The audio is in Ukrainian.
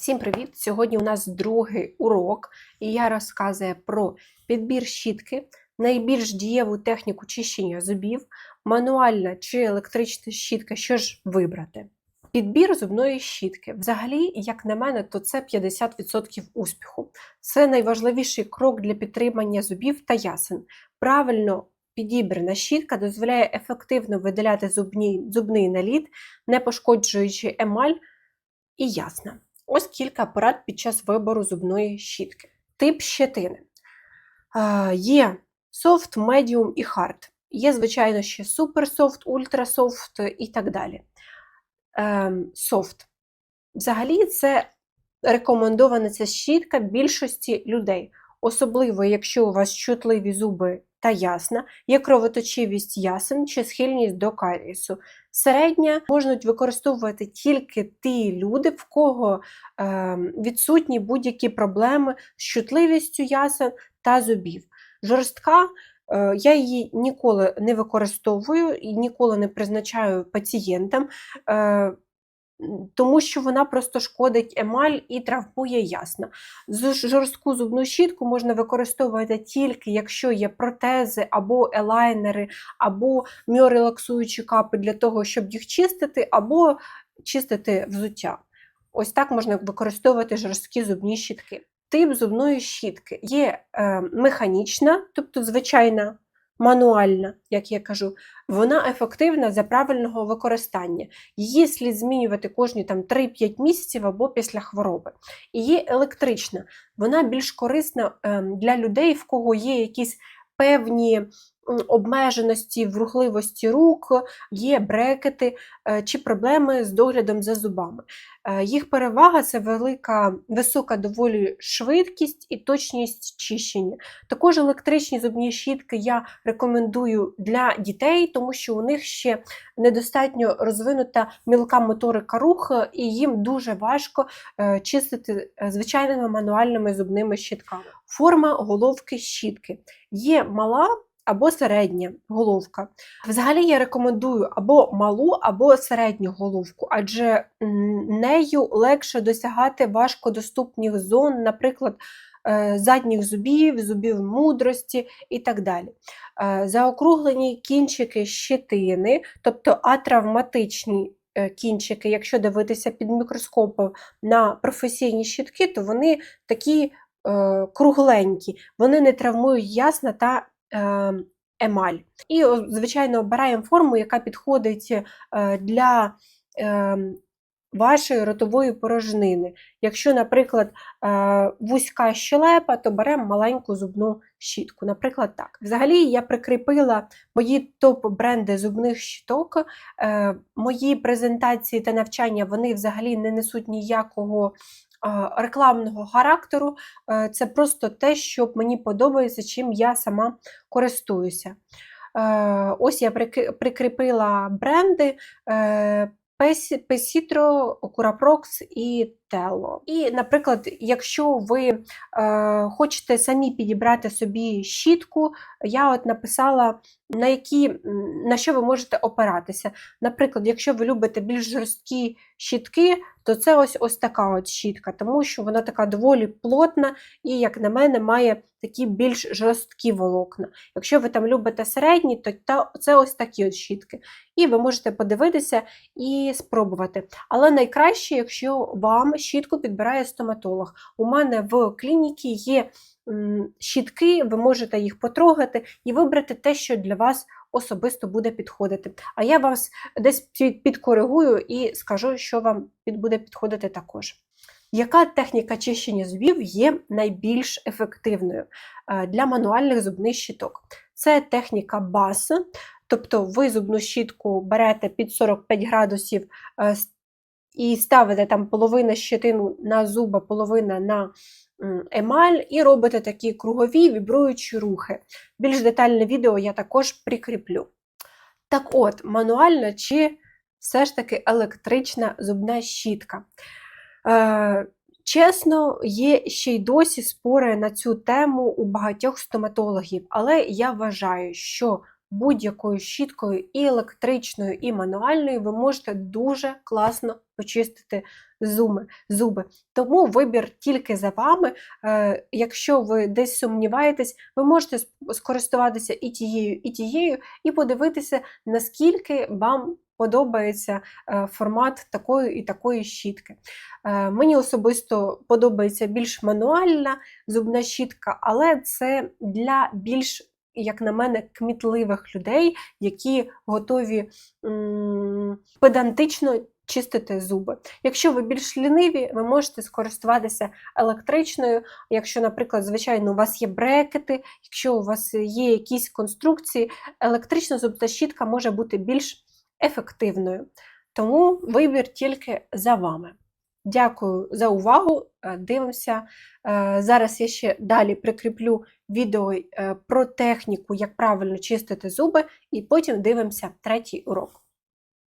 Всім привіт! Сьогодні у нас другий урок, і я розказую про підбір щітки, найбільш дієву техніку чищення зубів, мануальна чи електрична щітка, що ж вибрати. Підбір зубної щітки. Взагалі, як на мене, то це 50% успіху. Це найважливіший крок для підтримання зубів та ясен. Правильно підібрана щітка дозволяє ефективно видаляти зубні, зубний наліт, не пошкоджуючи емаль і ясна. Ось кілька порад під час вибору зубної щітки. Тип щетини. Е, Є софт, медіум і хард. Є, звичайно, ще суперсофт, ультрасофт і так далі. Ем, Софт. Взагалі, це рекомендована ця щітка більшості людей. Особливо, якщо у вас чутливі зуби та ясна, є кровоточивість ясен чи схильність до карієсу. Середня можуть використовувати тільки ті люди, в кого е, відсутні будь-які проблеми з чутливістю ясен та зубів. Жорстка, е, я її ніколи не використовую і ніколи не призначаю пацієнтам. Тому що вона просто шкодить емаль і травмує ясно. Жорстку зубну щітку можна використовувати тільки, якщо є протези або елайнери, або міорелаксуючі капи для того, щоб їх чистити, або чистити взуття. Ось так можна використовувати жорсткі зубні щітки. Тип зубної щітки є е, механічна, тобто звичайна мануальна, як я кажу, вона ефективна за правильного використання. Її слід змінювати кожні 3-5 місяців або після хвороби. Є електрична, вона більш корисна ем, для людей, в кого є якісь певні обмеженості в рухливості рук, є брекети е, чи проблеми з доглядом за зубами. Е, їх перевага це велика, висока доволі швидкість і точність чищення. Також електричні зубні щітки я рекомендую для дітей, тому що у них ще недостатньо розвинута мілка моторика рух, і їм дуже важко е, чистити звичайними мануальними зубними щітками. Форма головки щітки є мала або середня головка. Взагалі я рекомендую або малу, або середню головку, адже нею легше досягати важкодоступних зон, наприклад, е, задніх зубів, зубів мудрості і так далі. Е, заокруглені кінчики щетини, тобто атравматичні е, кінчики, якщо дивитися під мікроскопом на професійні щітки, то вони такі кругленькі, вони не травмують ясна та Ем, емаль. І, звичайно, обираємо форму, яка підходить е, для вашої ротової порожнини. Якщо, наприклад, е, вузька щелепа, то беремо маленьку зубну щітку. Наприклад, так. Взагалі, я прикріпила мої топ-бренди зубних щіток. Е, мої презентації та навчання вони взагалі не несуть ніякого рекламного характеру. Е, це просто те, що мені подобається, чим я сама користуюся. Е, ось я прикріпила бренди е, Песітро, Курапрокс і Тело. І, наприклад, якщо ви е, хочете самі підібрати собі щітку, я от написала, на які, на що ви можете опиратися. Наприклад, якщо ви любите більш жорсткі щітки, то це ось ось така от щітка, тому що вона така доволі плотна і, як на мене, має такі більш жорсткі волокна. Якщо ви там любите середні, то це ось такі от щітки. І ви можете подивитися і спробувати. Але найкраще, якщо вам щітку підбирає стоматолог. У мене в клініці є щітки, ви можете їх потрогати і вибрати те, що для вас особисто буде підходити. А я вас десь підкоригую і скажу, що вам буде підходити також. Яка техніка чищення зубів є найбільш ефективною е, для мануальних зубних щіток? Це техніка BAS, тобто ви зубну щітку берете під 45 градусів е, і ставите там половина щетину на зуба, половина на емаль, і робите такі кругові вібруючі рухи. Більш детальне відео я також прикріплю. Так от, мануальна чи все ж таки електрична зубна щітка. Е, Чесно, є ще й досі спори на цю тему у багатьох стоматологів, але я вважаю, що будь-якою щіткою, і електричною, і мануальною, ви можете дуже класно почистити зуми, зуби. Тому вибір тільки за вами. Е, Якщо ви десь сумніваєтесь, ви можете скористуватися і тією, і тією, і подивитися, наскільки вам подобається е, формат такої і такої щітки. Е, Мені особисто подобається більш мануальна зубна щітка, але це для більш як на мене, кмітливих людей, які готові м, педантично чистити зуби. Якщо ви більш ліниві, ви можете скористуватися електричною. Якщо, наприклад, звичайно, у вас є брекети, якщо у вас є якісь конструкції, електрична зубна щітка може бути більш ефективною. Тому вибір тільки за вами. Дякую за увагу. Е, Дивимося. Е, Зараз я ще далі прикріплю відео е, про техніку, як правильно чистити зуби, і потім дивимося третій урок.